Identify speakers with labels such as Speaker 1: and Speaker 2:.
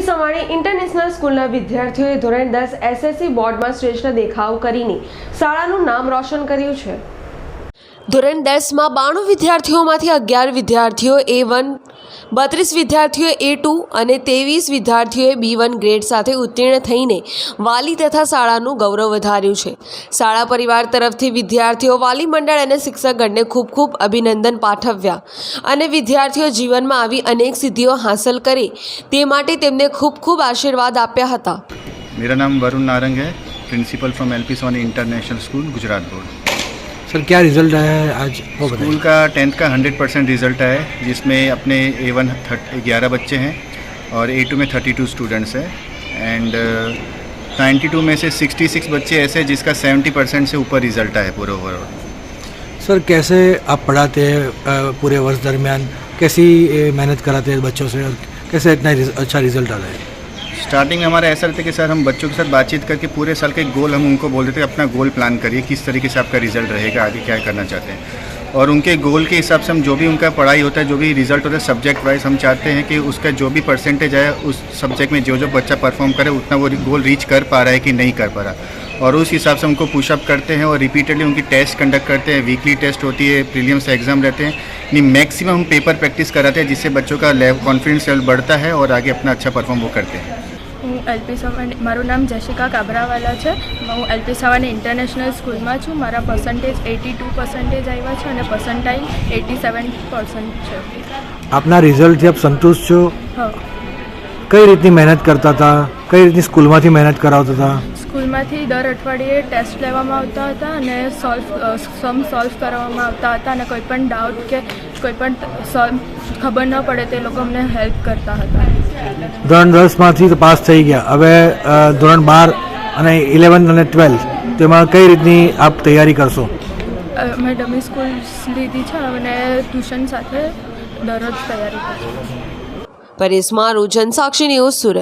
Speaker 1: Savani international સ્કૂલના વિદ્યાર્થીઓએ ધોરણ દસ એસએસસી બોર્ડમાં શ્રેષ્ઠ દેખાવ કરીને શાળાનું નામ રોશન કર્યું છે. ધોરણ દસમાં બાણું વિદ્યાર્થીઓમાંથી અગિયાર વિદ્યાર્થીઓ એ વન બત્રીસ વિદ્યાર્થીઓ એ ટુ અને ત્રેવીસ વિદ્યાર્થીઓએ બી વન ગ્રેડ સાથે ઉત્તીર્ણ થઈને વાલી તથા શાળાનું ગૌરવ વધાર્યું છે. શાળા પરિવાર તરફથી વિદ્યાર્થીઓ વાલી મંડળ અને શિક્ષકગણને ખૂબ ખૂબ અભિનંદન પાઠવ્યા અને વિદ્યાર્થીઓ જીવનમાં આવી અનેક સિદ્ધિઓ હાંસલ કરે. તે માટે તેમને ખૂબ ખૂબ આશીર્વાદ આપ્યા હતા.
Speaker 2: મેરા નામ Varun Narang principal from LP Soni international school, Gujarat board.
Speaker 3: Sir क्या रिज़ल्ट आया है आज? वो
Speaker 2: स्कूल का टेंथ का हंड्रेड परसेंट रिज़ल्ट आया है जिसमें अपने ए वन ग्यारह बच्चे हैं और ए टू में थर्टी टू स्टूडेंट्स हैं एंड नाइन्टी टू में से सिक्सटी सिक्स बच्चे ऐसे हैं जिसका सेवेंटी परसेंट से ऊपर रिज़ल्ट आया है पूरे ओवरऑल
Speaker 3: सर कैसे आप पढ़ाते हैं पूरे वर्ष दरमियान? कैसी मेहनत कराते हैं बच्चों से और कैसे इतना अच्छा रिज़ल्ट आ रहा है?
Speaker 2: स्टार्टिंग में हमारा ऐसा रहता है कि सर, हम बच्चों के साथ बातचीत करके पूरे साल का गोल हम उनको बोल देते हैं अपना गोल प्लान करिए किस तरीके से आपका रिज़ल्ट रहेगा, आगे क्या करना चाहते हैं। और उनके गोल के हिसाब से हम जो भी उनका पढ़ाई होता है, जो भी रिज़ल्ट होता है सब्जेक्ट वाइज हम चाहते हैं कि उसका जो भी परसेंटेज आए उस सब्जेक्ट में जो जो बच्चा परफॉर्म करे, उतना वो गोल रीच कर पा रहा है कि नहीं कर पा रहा। और उस हिसाब से उनको पुशअप करते हैं और रिपीटेडली उनकी टेस्ट कंडक्ट करते हैं। वीकली टेस्ट होती है प्रीलियम्स एग्ज़ाम रहते हैं। यानी मैक्सिमम हम पेपर प्रैक्टिस कराते हैं, जिससे बच्चों का कॉन्फिडेंस लेवल बढ़ता है और आगे अपना अच्छा परफॉर्म वो करते हैं।
Speaker 4: હું એલપી સવાણી મારું નામ જશિકા કાબરાવાલા છે. હું એલપી સવાણી ઇન્ટરનેશનલ સ્કૂલમાં છું. મારા પર્સન્ટેજ એટી ટુ પર્સન્ટેજ આવ્યા છે અને પર્સન્ટાઇલ એટી સેવન પર્સન્ટ છે.
Speaker 3: આપના રિઝલ્ટથી આપ સંતુષ્ટ છો?
Speaker 4: હા.
Speaker 3: કઈ રીતની મહેનત કરતા હતા? કઈ રીતની સ્કૂલમાંથી મહેનત કરાવતા હતા?
Speaker 4: સ્કૂલમાંથી દર અઠવાડિયે ટેસ્ટ લેવામાં આવતા હતા અને સોલ્વ સમ સોલ્વ કરવામાં આવતા હતા અને કોઈ પણ ડાઉટ કે કોઈ પણ ખબર ન પડે તે લોકો અમને હેલ્પ કરતા હતા.
Speaker 3: ધોરણ દસમાંથી તો પાસ થઈ ગયા. હવે ધોરણ બાર અને ઇલેવન અને ટ્વેલ્થ તેમાં કઈ રીતની આપ તૈયારી કરશો?
Speaker 4: મેં ડમી સ્કૂલ લીધી છે અને ટ્યુશન સાથે દરરોજ તૈયારી કરું
Speaker 1: પરેશ મારું જનસાક્ષી ન્યૂઝ સુરત.